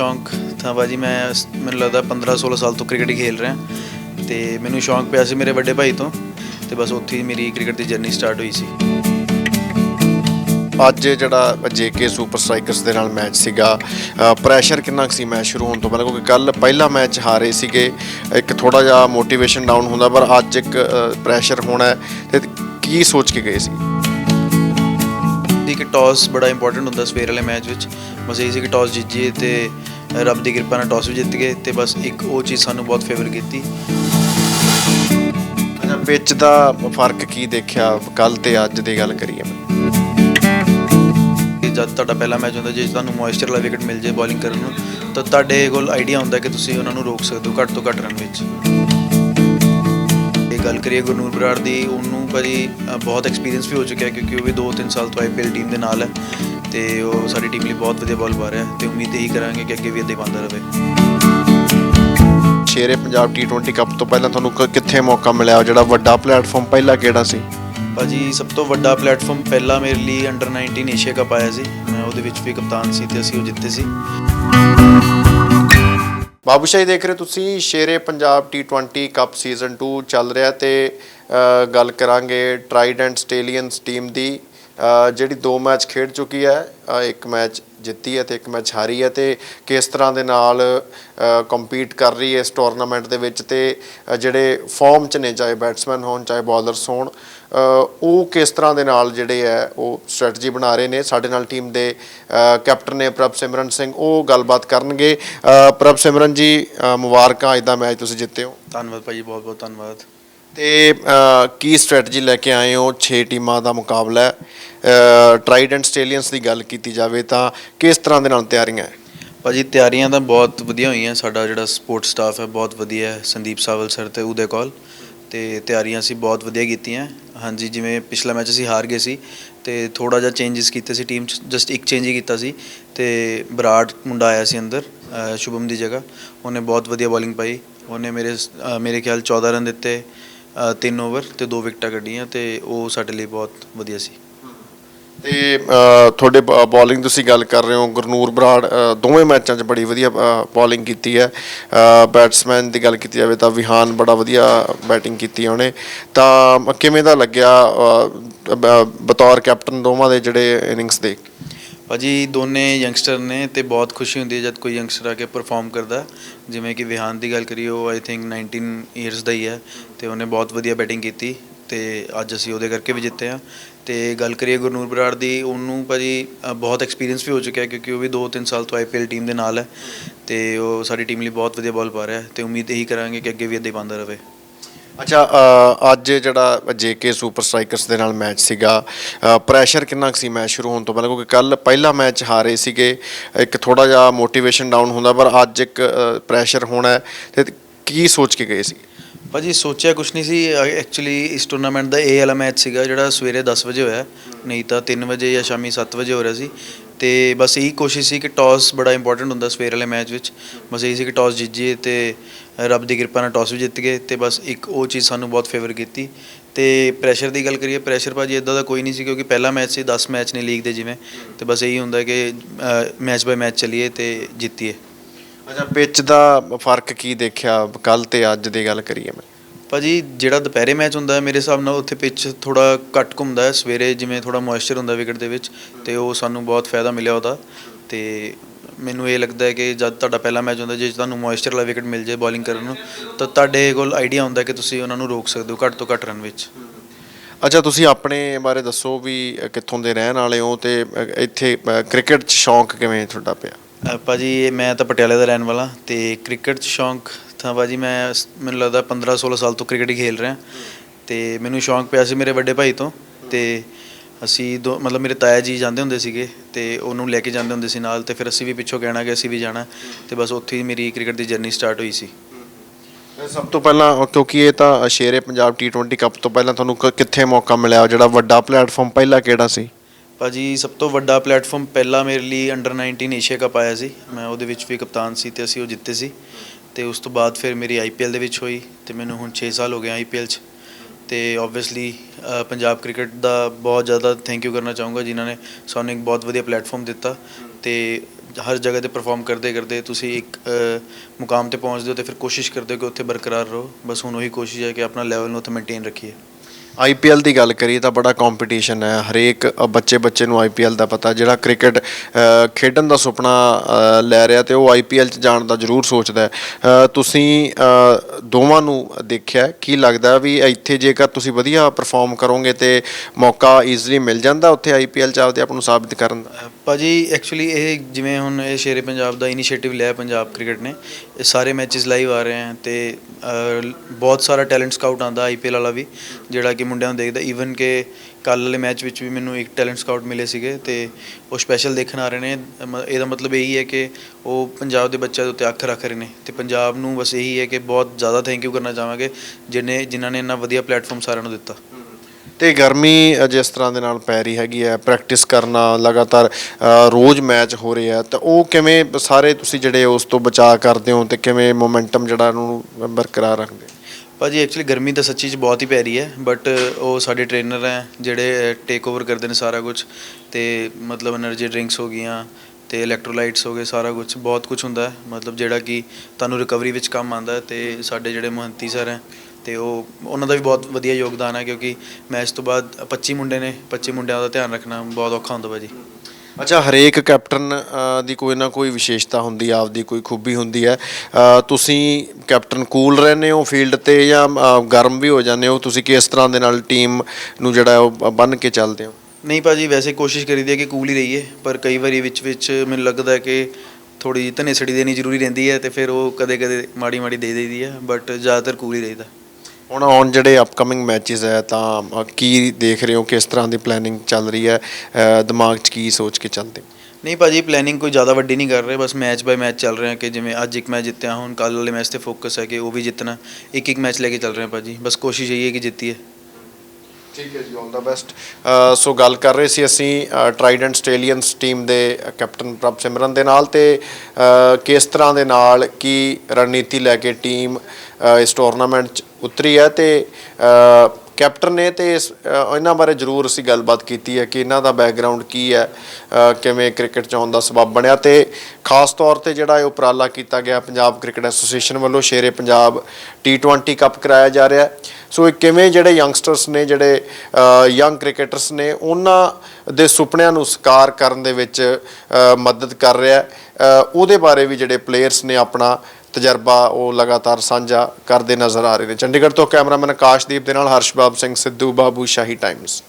ਸ਼ੌਂਕ ਤਾਂ ਭਾਜੀ ਮੈਂ ਮੈਨੂੰ ਲੱਗਦਾ 15 16 ਸਾਲ ਤੋਂ ਕ੍ਰਿਕਟ ਹੀ ਖੇਲ ਰਿਹਾ। ਤੇ ਮੈਨੂੰ ਸ਼ੌਂਕ ਪਿਆ ਸੀ ਮੇਰੇ ਵੱਡੇ ਭਾਈ ਤੋਂ ਤੇ ਬਸ ਉੱਥੇ ਹੀ ਮੇਰੀ ਕ੍ਰਿਕਟ ਦੀ ਜਰਨੀ ਸਟਾਰਟ ਹੋਈ ਸੀ। ਅੱਜ ਜਿਹੜਾ ਜੇਕੇ ਸੁਪਰ ਸਟ੍ਰਾਈਕਰਸ ਦੇ ਨਾਲ ਮੈਚ ਸੀਗਾ ਪ੍ਰੈਸ਼ਰ ਕਿੰਨਾ ਸੀ ਮੈਚ ਸ਼ੁਰੂ ਹੋਣ ਤੋਂ ਪਹਿਲਾਂ? ਕਿਉਂਕਿ ਕੱਲ ਪਹਿਲਾ ਮੈਚ ਹਾਰੇ ਸੀਗੇ ਇੱਕ ਥੋੜਾ ਜਿਹਾ ਮੋਟੀਵੇਸ਼ਨ ਡਾਊਨ ਹੁੰਦਾ ਪਰ ਅੱਜ ਇੱਕ ਪ੍ਰੈਸ਼ਰ ਹੋਣਾ ਤੇ ਕੀ ਸੋਚ ਕੇ ਗਏ ਸੀ? ਸੀ ਕਿ ਟਾਸ ਬੜਾ ਇੰਪੋਰਟੈਂਟ ਹੁੰਦਾ ਸਵੇਰ ਵਾਲੇ ਮੈਚ ਵਿੱਚ। ਬਸ ਇਹ ਸੀ ਕਿ ਟਾਸ ਜਿੱਤ ਜੀਏ ਤੇ ਰੱਬ ਦੀ ਕਿਰਪਾ ਨਾਲ ਟਾਸ ਵੀ ਜਿੱਤ ਗਏ ਤੇ ਬਸ ਇੱਕ ਉਹ ਚੀਜ਼ ਸਾਨੂੰ ਬਹੁਤ ਫੇਵਰ ਕੀਤੀ। ਅੱਛਾ ਪਿਚ ਦਾ ਫ਼ਰਕ ਕੀ ਦੇਖਿਆ? ਕੱਲ ਤੇ ਅੱਜ ਦੀ ਗੱਲ ਕਰੀਏ ਜਦ ਤੁਹਾਡਾ ਪਹਿਲਾ ਮੈਚ ਹੁੰਦਾ, ਜੇ ਤੁਹਾਨੂੰ ਮੋਇਸਚਰ ਵਾਲਾ ਵਿਕਟ ਮਿਲ ਜੇ ਬੋਲਿੰਗ ਕਰਨ ਨੂੰ, ਤਾਂ ਤੁਹਾਡੇ ਕੋਲ ਆਈਡੀਆ ਹੁੰਦਾ ਕਿ ਤੁਸੀਂ ਉਹਨਾਂ ਨੂੰ ਰੋਕ ਸਕਦੇ ਹੋ ਘੱਟ ਤੋਂ ਘੱਟ ਰਨ ਵਿੱਚ। ਗੱਲ ਕਰੀਏ ਗੁਰਨੂਰ ਬਰਾੜ ਦੀ ਉਹਨੂੰ ਭਾਜੀ ਬਹੁਤ ਐਕਸਪੀਰੀਅੰਸ ਵੀ ਹੋ ਚੁੱਕਿਆ ਕਿਉਂਕਿ ਉਹ ਵੀ 2-3 ਸਾਲ ਤੋਂ ਆਈਪੀਐਲ ਟੀਮ ਦੇ ਨਾਲ ਹੈ ਤੇ ਉਹ ਸਾਡੀ ਟੀਮ ਲਈ ਬਹੁਤ ਵਧੀਆ ਬਾਲ ਪਾ ਰਿਹਾ ਤੇ ਉਮੀਦ ਇਹੀ ਕਰਾਂਗੇ ਕਿ ਅੱਗੇ ਵੀ ਇੱਦਾਂ ਹੀ ਪਾਉਂਦਾ ਰਹੇ। ਸ਼ੇਰੇ ਪੰਜਾਬ T20 ਕੱਪ ਤੋਂ ਪਹਿਲਾਂ ਤੁਹਾਨੂੰ ਕਿੱਥੇ ਮੌਕਾ ਮਿਲਿਆ? ਜਿਹੜਾ ਵੱਡਾ ਪਲੇਟਫਾਰਮ ਪਹਿਲਾ ਕਿਹੜਾ ਸੀ? ਭਾਜੀ ਸਭ ਤੋਂ ਵੱਡਾ ਪਲੇਟਫਾਰਮ ਪਹਿਲਾ ਮੇਰੇ ਲਈ ਅੰਡਰ 19 ਏਸ਼ੀਆ ਕੱਪ ਆਇਆ ਸੀ। ਮੈਂ ਉਹਦੇ ਵਿੱਚ ਵੀ ਕਪਤਾਨ ਸੀ ਤੇ ਅਸੀਂ ਉਹ ਜਿੱਤੇ ਸੀ। ਬਾਬੂਸ਼ਾਹੀ ਦੇਖ ਰਹੇ ਤੁਸੀਂ, ਸ਼ੇਰੇ ਪੰਜਾਬ T20 ਕੱਪ ਸੀਜ਼ਨ 2 ਚੱਲ ਰਿਹਾ ਤੇ ਗੱਲ ਕਰਾਂਗੇ ਟਰਾਈਡੈਂਟ ਸਟੇਲੀਅਨਸ ਟੀਮ ਦੀ ਜਿਹੜੀ ਦੋ ਮੈਚ ਖੇਡ ਚੁੱਕੀ ਹੈ ਇੱਕ ਮੈਚ ਜਿੱਤੀ ਹੈ ਤੇ ਇੱਕ ਮੈਚ ਹਾਰੀ ਹੈ ਤੇ ਕਿਸ ਤਰ੍ਹਾਂ ਦੇ ਨਾਲ ਕੰਪੀਟ ਕਰ ਰਹੀ ਹੈ ਇਸ ਟੂਰਨਾਮੈਂਟ ਦੇ ਵਿੱਚ ਤੇ ਜਿਹੜੇ ਫਾਰਮ 'ਚ ਨੇ ਚਾਹੇ ਬੈਟਸਮੈਨ ਹੋਣ ਚਾਹੇ ਬੋਲਰਸ ਹੋਣ ਉਹ ਕਿਸ ਤਰ੍ਹਾਂ ਦੇ ਨਾਲ ਜਿਹੜੇ ਹੈ ਉਹ ਸਟ੍ਰੈਟਜੀ ਬਣਾ ਰਹੇ ਨੇ? ਸਾਡੇ ਨਾਲ ਟੀਮ ਦੇ ਕੈਪਟਨ ਨੇ ਪ੍ਰਭ ਸਿਮਰਨ ਸਿੰਘ ਉਹ ਗੱਲਬਾਤ ਕਰਨਗੇ। ਪ੍ਰਭ ਸਿਮਰਨ ਜੀ ਮੁਬਾਰਕਾਂ ਅੱਜ ਦਾ ਮੈਚ ਤੁਸੀਂ ਜਿੱਤੇ ਹੋ। ਧੰਨਵਾਦ ਭਾਜੀ ਬਹੁਤ ਬਹੁਤ ਧੰਨਵਾਦ। ਤੇ ਕੀ ਸਟ੍ਰੈਟਜੀ ਲੈ ਕੇ ਆਏ ਹੋ? 6 ਟੀਮਾਂ ਦਾ ਮੁਕਾਬਲਾ ਹੈ। ਟਰਾਈਡੈਂਟ ਸਟੇਲੀਅਨਸ ਦੀ ਗੱਲ ਕੀਤੀ ਜਾਵੇ ਤਾਂ ਕਿਸ ਤਰ੍ਹਾਂ ਦੇ ਨਾਲ ਤਿਆਰੀਆਂ ਹੈ? ਭਾਜੀ ਤਿਆਰੀਆਂ ਤਾਂ ਬਹੁਤ ਵਧੀਆ ਹੋਈਆਂ। ਸਾਡਾ ਜਿਹੜਾ ਸਪੋਰਟ ਸਟਾਫ ਹੈ ਬਹੁਤ ਵਧੀਆ ਹੈ ਸੰਦੀਪ ਸਾਵਲ ਸਰ ਤੇ ਉਹਦੇ ਕੋਲ। ਤੇ ਤਿਆਰੀਆਂ ਅਸੀਂ ਬਹੁਤ ਵਧੀਆ ਕੀਤੀਆਂ। ਹਾਂਜੀ ਜਿਵੇਂ ਪਿਛਲਾ ਮੈਚ ਅਸੀਂ ਹਾਰ ਗਏ ਸੀ ਤੇ ਥੋੜਾ ਜਿਹਾ ਚੇਂਜਸ ਕੀਤੇ ਸੀ ਟੀਮ ਚ। ਜਸਟ ਇੱਕ ਚੇਂਜ ਹੀ ਕੀਤਾ ਸੀ। ਤੇ ਬਰਾੜ ਮੁੰਡਾ ਆਇਆ ਸੀ ਅੰਦਰ ਅ, ਸ਼ੁਭਮ ਦੀ ਜਗ੍ਹਾ। ਉਹਨੇ ਬਹੁਤ ਵਧੀਆ ਬੋਲਿੰਗ ਪਾਈ। ਉਹਨੇ ਮੇਰੇ ਸ- ਅ, ਮੇਰੇ ਖਿਆਲ 14 ਰਨ ਦਿੱਤੇ ਅ, ਤਿੰਨ ਓਵਰ ਤੇ ਦੋ ਵਿਕਟਾਂ ਕੱਢੀਆਂ ਤੇ ਉਹ ਸਾਡੇ ਲਈ ਬਹੁਤ ਵਧੀਆ ਸੀ। ਤੇ ਅ, ਤੁਹਾਡੇ ਬੋਲਿੰਗ ਤੁਸੀਂ ਗੱਲ ਕਰ ਰਹੇ ਹੋ ਗੁਰਨੂਰ ਬਰਾੜ ਦੋਵੇਂ ਮੈਚਾਂ 'ਚ ਬੜੀ ਵਧੀਆ ਬੋਲਿੰਗ ਕੀਤੀ ਹੈ। ਬੈਟਸਮੈਨ ਦੀ ਗੱਲ ਕੀਤੀ ਜਾਵੇ ਤਾਂ ਵਿਹਾਨ ਬੜਾ ਵਧੀਆ ਬੈਟਿੰਗ ਕੀਤੀ ਉਹਨੇ। ਤਾਂ ਕਿਵੇਂ ਦਾ ਲੱਗਿਆ ਬ- ਬਤੌਰ ਕੈਪਟਨ ਦੋਵਾਂ ਦੇ ਜਿਹੜੇ ਇਨਿੰਗਸ ਦੇ? ਭਾਜੀ ਦੋਨੇ ਯੰਗਸਟਰ ਨੇ ਤੇ ਬਹੁਤ ਖੁਸ਼ੀ ਹੁੰਦੀ ਹੈ ਜਦ ਕੋਈ ਯੰਗਸਟਰ ਆ ਕੇ ਪਰਫਾਰਮ ਕਰਦਾ। ਜਿਵੇਂ ਕਿ ਵਿਹਾਨ ਦੀ ਗੱਲ ਕਰੀਏ ਉਹ ਆਈ ਥਿੰਕ 19 ਇਅਰਸ ਦਾ ਹੀ ਹੈ ਤੇ ਉਹਨੇ ਬਹੁਤ ਵਧੀਆ ਬੈਟਿੰਗ ਕੀਤੀ। ਤੇ ਅੱਜ ਅਸੀਂ ਉਹਦੇ ਕਰਕੇ ਵੀ ਜਿੱਤੇ ਆ ਤੇ ਗੱਲ ਕਰੀਏ ਗੁਰਨੂਰ ਬਰਾੜ ਦੀ ਉਹਨੂੰ ਭਾਜੀ ਅ, ਬਹੁਤ ਐਕਸਪੀਰੀਅੰਸ ਵੀ ਹੋ ਚੁੱਕਿਆ ਕਿਉਂਕਿ ਉਹ ਵੀ 2-3 ਸਾਲ ਤੋਂ ਆਈਪੀਐਲ ਟੀਮ ਦੇ ਨਾਲ ਹੈ ਤੇ ਉਹ ਸਾਡੀ ਟੀਮ ਲਈ ਬਹੁਤ ਵਧੀਆ ਬਾਲ ਪਾ ਰਿਹਾ ਹੈ ਤੇ ਉਮੀਦ ਇਹੀ ਕਰਾਂਗੇ ਕਿ ਅੱਗੇ ਵੀ ਇੱਦਾਂ ਹੀ ਪਾਉਂਦਾ ਰਹੇ। ਅੱਛਾ ਅ, ਅੱਜ ਜਿਹੜਾ ਜੇਕੇ ਸੁਪਰ ਸਟ੍ਰਾਈਕਰਸ ਦੇ ਨਾਲ ਮੈਚ ਸੀਗਾ ਪ੍ਰੈਸ਼ਰ ਕਿੰਨਾ ਕੁ ਸੀ ਮੈਚ ਸ਼ੁਰੂ ਹੋਣ ਤੋਂ ਪਹਿਲਾਂ? ਕਿਉਂਕਿ ਕੱਲ ਪਹਿਲਾ ਮੈਚ ਹਾਰੇ ਸੀਗੇ ਇੱਕ ਥੋੜਾ ਜਿਹਾ ਮੋਟੀਵੇਸ਼ਨ ਡਾਊਨ ਹੁੰਦਾ ਪਰ ਅੱਜ ਇੱਕ ਪ੍ਰੈਸ਼ਰ ਹੋਣਾ ਹੈ। ਤੇ ਕੀ ਸੋਚ ਕੇ ਗਏ ਸੀ ਭਾਜੀ, ਸੋਚਿਆ ਕੁਛ ਨਹੀਂ ਸੀ। ਐਕਚੁਅਲੀ ਇਸ ਟੂਰਨਾਮੈਂਟ ਦਾ ਇਹ ਵਾਲਾ ਮੈਚ ਸੀਗਾ ਜਿਹੜਾ ਸਵੇਰੇ 10 ਵਜੇ ਹੋਇਆ, ਨਹੀਂ ਤਾਂ 3 ਵਜੇ ਜਾਂ ਸ਼ਾਮੀ 7 ਵਜੇ ਹੋ ਰਿਹਾ ਸੀ। ਤੇ ਬਸ ਇਹੀ ਕੋਸ਼ਿਸ਼ ਸੀ ਕਿ ਟਾਸ ਬੜਾ ਇੰਪੋਰਟੈਂਟ ਹੁੰਦਾ ਸਵੇਰ ਵਾਲੇ ਮੈਚ ਵਿੱਚ। ਬਸ ਇਹੀ ਸੀ ਕਿ ਟਾਸ ਜਿੱਤ ਜੀਏ ਤੇ ਰੱਬ ਦੀ ਕਿਰਪਾ ਨਾਲ ਟਾਸ ਵੀ ਜਿੱਤ ਗਏ ਤੇ ਬਸ ਇੱਕ ਉਹ ਚੀਜ਼ ਸਾਨੂੰ ਬਹੁਤ ਫੇਵਰ ਕੀਤੀ। ਤੇ ਪ੍ਰੈਸ਼ਰ ਦੀ ਗੱਲ ਕਰੀਏ ਪ੍ਰੈਸ਼ਰ ਭਾਜੀ ਇਦਾਂ ਦਾ ਕੋਈ ਨਹੀਂ ਸੀ ਕਿਉਂਕਿ ਪਹਿਲਾ ਮੈਚ ਸੀ 10 ਮੈਚ ਨੇ ਲੀਗ ਦੇ ਜਿਵੇਂ। ਤੇ ਬਸ ਇਹੀ ਹੁੰਦਾ ਕਿ ਮੈਚ ਬਾਈ ਮੈਚ ਚੱਲੀਏ ਤੇ ਜਿੱਤੀਏ। ਅੱਛਾ ਪਿਚ ਦਾ ਫ਼ਰਕ ਕੀ ਦੇਖਿਆ? ਕੱਲ ਤੇ ਅੱਜ ਦੀ ਗੱਲ ਕਰੀਏ ਮੈਂ। ਭਾਜੀ ਜਿਹੜਾ ਦੁਪਹਿਰੇ ਮੈਚ ਹੁੰਦਾ ਹੈ ਮੇਰੇ ਹਿਸਾਬ ਨਾਲ ਉੱਥੇ ਪਿੱਚ ਥੋੜਾ ਘੱਟ ਘੁੰਮਦਾ ਹੈ। ਸਵੇਰੇ ਜਿਵੇਂ ਥੋੜਾ ਮੋਇਸਚਰ ਹੁੰਦਾ ਵਿਕਟ ਦੇ ਵਿੱਚ ਤੇ ਉਹ ਸਾਨੂੰ ਬਹੁਤ ਫਾਇਦਾ ਮਿਲਿਆ ਉਹਦਾ। ਤੇ ਮੈਨੂੰ ਇਹ ਲੱਗਦਾ ਹੈ ਕਿ ਜਦ ਤੁਹਾਡਾ ਪਹਿਲਾ ਮੈਚ ਹੁੰਦਾ ਜੇ ਤੁਹਾਨੂੰ ਮੋਇਸਚਰ ਵਾਲਾ ਵਿਕਟ ਮਿਲ ਜੇ ਬੋਲਿੰਗ ਕਰਨ ਨੂੰ ਤਾਂ ਤੁਹਾਡੇ ਕੋਲ ਆਈਡੀਆ ਹੁੰਦਾ ਕਿ ਤੁਸੀਂ ਉਹਨਾਂ ਨੂੰ ਰੋਕ ਸਕਦੇ ਹੋ ਘੱਟ ਤੋਂ ਘੱਟ ਰਨ ਵਿੱਚ। ਅੱਛਾ ਤੁਸੀਂ ਆਪਣੇ ਬਾਰੇ ਦੱਸੋ ਵੀ ਕਿੱਥੋਂ ਦੇ ਰਹਿਣ ਵਾਲੇ ਹੋ ਤੇ ਇੱਥੇ ਕ੍ਰਿਕਟ 'ਚ ਸ਼ੌਂਕ ਕਿਵੇਂ ਤੁਹਾਡਾ ਪਿਆ? ਭਾਜੀ, ਇਹ ਮੈਂ ਤਾਂ ਪਟਿਆਲੇ ਦਾ ਰਹਿਣ ਵਾਲਾ ਤੇ ਕ੍ਰਿਕਟ 'ਚ ਸ਼ੌਂਕ ਤਾਂ ਭਾਜੀ ਮੈਂ ਮੈਨੂੰ ਲੱਗਦਾ 15 16 ਸਾਲ ਤੋਂ ਕ੍ਰਿਕਟ ਹੀ ਖੇਲ ਰਿਹਾ। ਤੇ ਮੈਨੂੰ ਸ਼ੌਂਕ ਪਿਆ ਸੀ ਮੇਰੇ ਵੱਡੇ ਭਾਈ ਤੋਂ ਤੇ ਅਸੀਂ ਦੋ, ਮਤਲਬ ਮੇਰੇ ਤਾਇਆ ਜੀ ਜਾਂਦੇ ਹੁੰਦੇ ਸੀਗੇ ਤੇ ਉਹਨੂੰ ਲੈ ਕੇ ਜਾਂਦੇ ਹੁੰਦੇ ਸੀ ਨਾਲ ਤੇ ਫਿਰ ਅਸੀਂ ਵੀ ਪਿੱਛੋਂ ਕਹਿਣਾ ਕਿ ਅਸੀਂ ਵੀ ਜਾਣਾ ਤੇ ਬਸ ਉੱਥੇ ਹੀ ਮੇਰੀ ਕ੍ਰਿਕਟ ਦੀ ਜਰਨੀ ਸਟਾਰਟ ਹੋਈ ਸੀ। ਸਭ ਤੋਂ ਪਹਿਲਾਂ ਕਿਉਂਕਿ ਇਹ ਤਾਂ ਸ਼ੇਰੇ ਪੰਜਾਬ T20 ਕੱਪ ਤੋਂ ਪਹਿਲਾਂ ਤੁਹਾਨੂੰ ਕ- ਕਿੱਥੇ ਮੌਕਾ ਮਿਲਿਆ ਜਿਹੜਾ ਵੱਡਾ ਪਲੇਟਫਾਰਮ ਪਹਿਲਾ ਕਿਹੜਾ ਸੀ? ਭਾਜੀ ਸਭ ਤੋਂ ਵੱਡਾ ਪਲੇਟਫਾਰਮ ਪਹਿਲਾ ਮੇਰੇ ਲਈ ਅੰਡਰ 19 ਏਸ਼ੀਆ ਕੱਪ ਆਇਆ ਸੀ। ਮੈਂ ਉਹਦੇ ਵਿੱਚ ਵੀ ਕਪਤਾਨ ਸੀ ਤੇ ਅਸੀਂ ਉਹ ਜਿੱਤੇ ਸੀ। ਤੇ ਉਸ ਤੋਂ ਬਾਅਦ ਫਿਰ ਮੇਰੀ ਆਈਪੀਐਲ ਦੇ ਵਿੱਚ ਹੋਈ ਤੇ ਮੈਨੂੰ ਹੁਣ 6 ਸਾਲ ਹੋ ਗਏ ਆਈਪੀਐਲ 'ਚ। ਤੇ ਆਬਵੀਅਸਲੀ ਪੰਜਾਬ ਕ੍ਰਿਕਟ ਦਾ ਬਹੁਤ ਜ਼ਿਆਦਾ ਥੈਂਕ ਯੂ ਕਰਨਾ ਚਾਹੂੰਗਾ ਜਿਨ੍ਹਾਂ ਨੇ ਸਾਨੂੰ ਇੱਕ ਬਹੁਤ ਵਧੀਆ ਪਲੇਟਫਾਰਮ ਦਿੱਤਾ। ਤੇ ਹਰ ਜਗ੍ਹਾ ਤੇ ਪਰਫਾਰਮ ਕਰਦੇ ਕਰਦੇ ਤੁਸੀਂ ਇੱਕ ਮੁਕਾਮ ਤੇ ਪਹੁੰਚਦੇ ਹੋ ਤੇ ਫਿਰ ਕੋਸ਼ਿਸ਼ ਕਰਦੇ ਹੋ ਕਿ ਉੱਥੇ ਬਰਕਰਾਰ ਰਹੋ। ਬਸ ਹੁਣ ਉਹੀ ਕੋਸ਼ਿਸ਼ ਹੈ ਕਿ ਆਪਣਾ ਲੈਵਲ ਨੂੰ ਉੱਥੇ ਮੇਨਟੇਨ ਰੱਖੀਏ। ਆਈਪੀਐਲ ਦੀ ਗੱਲ ਕਰੀਏ ਤਾਂ ਬੜਾ ਕੰਪੀਟੀਸ਼ਨ ਹੈ। ਹਰੇਕ ਬੱਚੇ ਬੱਚੇ ਨੂੰ ਆਈਪੀਐਲ ਦਾ ਪਤਾ। ਜਿਹੜਾ ਕ੍ਰਿਕਟ ਖੇਡਣ ਦਾ ਸੁਪਨਾ ਲੈ ਰਿਹਾ ਤੇ ਉਹ ਆਈਪੀਐਲ 'ਚ ਜਾਣ ਦਾ ਜ਼ਰੂਰ ਸੋਚਦਾ ਹੈ। ਤੁਸੀਂ ਦੋਵਾਂ ਨੂੰ ਦੇਖਿਆ ਕੀ ਲੱਗਦਾ ਵੀ ਇੱਥੇ ਜੇਕਰ ਤੁਸੀਂ ਵਧੀਆ ਪਰਫਾਰਮ ਕਰੋਗੇ ਤੇ ਮੌਕਾ ਈਜ਼ੀਲੀ ਮਿਲ ਜਾਂਦਾ ਉੱਥੇ ਆਈਪੀਐਲ 'ਚ ਆਪਦੇ ਆਪ ਨੂੰ ਸਾਬਿਤ ਕਰਨ ਦਾ? ਅ, ਭਾਜੀ ਐਕਚੁਅਲੀ ਇਹ ਜਿਵੇਂ ਹੁਣ ਇਹ ਸ਼ੇਰੇ ਪੰਜਾਬ ਦਾ ਇਨੀਸ਼ੀਏਟਿਵ ਲਿਆ ਪੰਜਾਬ ਕ੍ਰਿਕਟ ਨੇ ਇਹ ਸਾਰੇ ਮੈਚਸ ਲਾਈਵ ਆ ਰਹੇ ਹਨ ਤੇ ਬਹੁਤ ਸਾਰਾ ਟੈਲੈਂਟ ਸਕਾਊਟ ਆਂਦਾ ਆਈਪੀਐਲ ਵਾਲਾ ਵੀ ਜਿਹੜਾ ਕਿ ਮੁੰਡਿਆਂ ਨੂੰ ਦੇਖਦਾ ਈਵਨ ਕਿ ਕੱਲ੍ਹ ਵਾਲੇ ਮੈਚ ਵਿੱਚ ਵੀ ਮੈਨੂੰ ਇੱਕ ਟੈਲੈਂਟ ਸਕਾਊਟ ਮਿਲੇ ਸੀਗੇ ਤੇ ਉਹ ਸਪੈਸ਼ਲ ਦੇਖਣ ਆ ਰਹੇ ਨੇ। ਮ- ਇਹਦਾ ਮਤਲਬ ਇਹੀ ਹੈ ਕਿ ਉਹ ਪੰਜਾਬ ਦੇ ਬੱਚਿਆਂ ਦੇ ਉੱਤੇ ਅੱਖ ਰੱਖ ਰਹੇ ਨੇ ਤੇ ਪੰਜਾਬ ਨੂੰ ਬਸ ਇਹੀ ਹੈ ਕਿ ਬਹੁਤ ਜ਼ਿਆਦਾ ਥੈਂਕ ਯੂ ਕਰਨਾ ਚਾਹਾਂਗੇ ਜਿਹਨੇ ਜਿਨ੍ਹਾਂ ਨੇ ਇੰਨਾ ਵਧੀਆ ਪਲੇਟਫਾਰਮ ਸਾਰਿਆਂ ਨੂੰ ਦਿੱਤਾ। ਤੇ ਗਰਮੀ ਅ, ਜਿਸ ਤਰ੍ਹਾਂ ਦੇ ਨਾਲ ਪੈ ਰਹੀ ਹੈਗੀ ਹੈ ਪ੍ਰੈਕਟਿਸ ਕਰਨਾ ਲਗਾਤਾਰ ਅ, ਰੋਜ਼ ਮੈਚ ਹੋ ਰਹੇ ਆ ਤਾਂ ਉਹ ਕਿਵੇਂ ਸਾਰੇ ਤੁਸੀਂ ਜਿਹੜੇ ਉਸ ਤੋਂ ਬਚਾਅ ਕਰਦੇ ਹੋ ਤੇ ਕਿਵੇਂ ਮੋਮੈਂਟਮ ਜਿਹੜਾ ਉਹਨੂੰ ਬਰਕਰਾਰ ਰੱਖਦੇ ਹੋ? ਭਾਜੀ ਐਕਚੁਅਲੀ ਗਰਮੀ ਤਾਂ ਸੱਚੀ 'ਚ ਬਹੁਤ ਹੀ ਪੈ ਰਹੀ ਹੈ ਬਟ ਉਹ ਸਾਡੇ ਟ੍ਰੇਨਰ ਹੈ, ਜਿਹੜੇ ਟੇਕ ਓਵਰ ਕਰਦੇ ਨੇ ਸਾਰਾ ਕੁਝ ਤੇ ਮਤਲਬ એનર્ਜੀ ਡਰਿੰਕਸ ਹੋ ਗਈਆਂ, ਤੇ ਇਲੈਕਟ੍ਰੋਲਾਈਟਸ ਹੋ ਗਏ, ਸਾਰਾ ਕੁਝ ਬਹੁਤ ਕੁਝ ਹੁੰਦਾ ਹੈ। ਮਤਲਬ ਜਿਹੜਾ ਕਿ ਤੁਹਾਨੂੰ ਰਿਕਵਰੀ ਵਿੱਚ ਕੰਮ ਆਉਂਦਾ ਹੈ, ਤੇ ਸਾਡੇ ਜਿਹੜੇ ਮਹੰਤੀ ਸਰ ਹੈ, ਤੇ ਉਹ, ਉਹਨਾਂ ਦਾ ਵੀ ਬਹੁਤ ਵਧੀਆ ਯੋਗਦਾਨ ਹੈ, ਕਿਉਂਕਿ ਮੈਚ ਤੋਂ ਬਾਅਦ 25 ਮੁੰਡੇ ਨੇ 25 ਮੁੰਡਿਆਂ ਦਾ ਧਿਆਨ ਰੱਖਣਾ ਬਹੁਤ ਔਖਾ ਹੁੰਦਾ ਭਾਜੀ। ਅੱਛਾ ਹਰੇਕ ਕੈਪਟਨ ਅ, ਦੀ ਕੋਈ ਨਾ ਕੋਈ ਵਿਸ਼ੇਸ਼ਤਾ ਹੁੰਦੀ ਆ ਆਪਦੀ ਕੋਈ ਖੂਬੀ ਹੁੰਦੀ ਹੈ। ਅ, ਤੁਸੀਂ ਕੈਪਟਨ ਕੂਲ ਰਹਿੰਦੇ ਹੋ ਫੀਲਡ ਤੇ ਜਾਂ ਅ, ਗਰਮ ਵੀ ਹੋ ਜਾਂਦੇ ਹੋ? ਤੁਸੀਂ ਕਿਸ ਤਰ੍ਹਾਂ ਦੇ ਨਾਲ ਟੀਮ ਨੂੰ ਜਿਹੜਾ ਹੈ ਉਹ ਬੰਨ ਕੇ ਚੱਲਦੇ ਹੋ? ਨਹੀਂ ਭਾਜੀ ਵੈਸੇ ਕੋਸ਼ਿਸ਼ ਕਰੀਦੀ ਹੈ ਕਿ ਕੂਲ ਹੀ ਰਹੀਏ ਪਰ ਕਈ ਵਾਰੀ ਵਿੱਚ ਵਿੱਚ ਮੈਨੂੰ ਲੱਗਦਾ ਹੈ ਕਿ ਥੋੜੀ ਧਨੇਸੜੀ ਦੇਣੀ ਜ਼ਰੂਰੀ ਰਹਿੰਦੀ ਹੈ ਤੇ ਫਿਰ ਉਹ ਕਦੇ ਕਦੇ ਮਾੜੀ ਮਾੜੀ ਦੇ ਦੇਈਦੀ ਹੈ ਬਟ ਜ਼ਿਆਦਾਤਰ ਕੂਲ ਹੀ ਰਹੀਦਾ। ਹੁਣ ਔਨ ਜਿਹੜੇ ਅਪਕਮਿੰਗ ਮੈਚਸ ਹੈ, ਤਾਂ ਕੀ ਦੇਖ ਰਹੇ ਹੋ? ਕਿਸ ਤਰ੍ਹਾਂ ਦੀ ਪਲੈਨਿੰਗ ਚੱਲ ਰਹੀ ਹੈ? ਦਿਮਾਗ 'ਚ ਕੀ ਸੋਚ ਕੇ ਚੱਲਦੇ? ਹੋ? ਨਹੀਂ ਭਾਜੀ ਪਲੈਨਿੰਗ ਕੋਈ ਜ਼ਿਆਦਾ ਵੱਡੀ ਨਹੀਂ ਕਰ ਰਹੇ, ਬਸ ਮੈਚ ਬਾਈ ਮੈਚ ਚੱਲ ਰਹੇ ਹਾਂ ਕਿ ਜਿਵੇਂ ਅੱਜ ਇੱਕ ਮੈਚ ਜਿੱਤਿਆ, ਹੁਣ ਕੱਲ ਵਾਲੇ ਮੈਚ ਤੇ ਫੋਕਸ ਹੈ ਕਿ ਉਹ ਵੀ ਜਿੱਤਣਾ। ਇੱਕ ਇੱਕ ਮੈਚ ਲੈ ਕੇ ਚੱਲ ਰਹੇ ਹਾਂ ਭਾਜੀ, ਬਸ ਕੋਸ਼ਿਸ਼ ਇਹੀ ਹੈ ਕਿ ਜਿੱਤੀਏ। ਠੀਕ ਹੈ ਜੀ ਆਲ ਦਾ ਬੈਸਟ ਸੋ ਗੱਲ ਕਰ ਰਹੇ ਸੀ ਅਸੀਂ ਟਰਾਈਡੈਂਟ ਸਟੇਲੀਅਨਸ ਟੀਮ ਦੇ ਕੈਪਟਨ ਪ੍ਰਭ ਸਿਮਰਨ ਦੇ ਨਾਲ ਤੇ ਕਿਸ ਤਰ੍ਹਾਂ ਦੇ ਨਾਲ ਕੀ ਰਣਨੀਤੀ ਲੈ ਕੇ ਟੀਮ ਇਸ ਟੂਰਨਾਮੈਂਟ 'ਚ ਉਤਰੀ ਹੈ ਤੇ ਕੈਪਟਨ ਨੇ ਤੇ ਇਸ ਅ, ਇਹਨਾਂ ਬਾਰੇ ਜ਼ਰੂਰ ਅਸੀਂ ਗੱਲਬਾਤ ਕੀਤੀ ਹੈ ਕਿ ਇਹਨਾਂ ਦਾ ਬੈਕਗ੍ਰਾਉਂਡ ਕੀ ਹੈ ਅ, ਕਿਵੇਂ ਕ੍ਰਿਕਟ 'ਚ ਆਉਣ ਦਾ ਸਬਬ ਬਣਿਆ ਤੇ ਖਾਸ ਤੌਰ ਤੇ ਜਿਹੜਾ ਇਹ ਉਪਰਾਲਾ ਕੀਤਾ ਗਿਆ ਪੰਜਾਬ ਕ੍ਰਿਕਟ ਐਸੋਸੀਏਸ਼ਨ ਵੱਲੋਂ ਸ਼ੇਰੇ ਪੰਜਾਬ T20 ਕੱਪ ਕਰਾਇਆ ਜਾ ਰਿਹਾ ਹੈ। ਸੋ ਇਹ ਕਿਵੇਂ ਜਿਹੜੇ ਯੰਗਸਟਰਸ ਨੇ ਜਿਹੜੇ ਯੰਗ ਕ੍ਰਿਕਟਰਸ ਨੇ ਉਹਨਾਂ ਦੇ ਸੁਪਨਿਆਂ ਨੂੰ ਸਾਕਾਰ ਕਰਨ ਦੇ ਵਿੱਚ ਅ, ਮਦਦ ਕਰ ਰਿਹਾ ਹੈ। ਅ, ਉਹਦੇ ਬਾਰੇ ਵੀ ਜਿਹੜੇ ਪਲੇਅਰਸ ਨੇ ਆਪਣਾ ਤਜਰਬਾ ਉਹ ਲਗਾਤਾਰ ਸਾਂਝਾ ਕਰਦੇ ਨਜ਼ਰ ਆ ਰਹੇ ਨੇ। ਚੰਡੀਗੜ੍ਹ ਤੋਂ ਕੈਮਰਾਮੈਨ ਆਕਾਸ਼ਦੀਪ ਦੇ ਨਾਲ ਹਰਸ਼ਬਾਬ ਸਿੰਘ, ਸਿੱਧੂ ਬਾਬੂ, ਸ਼ਾਹੀ ਟਾਈਮਜ਼।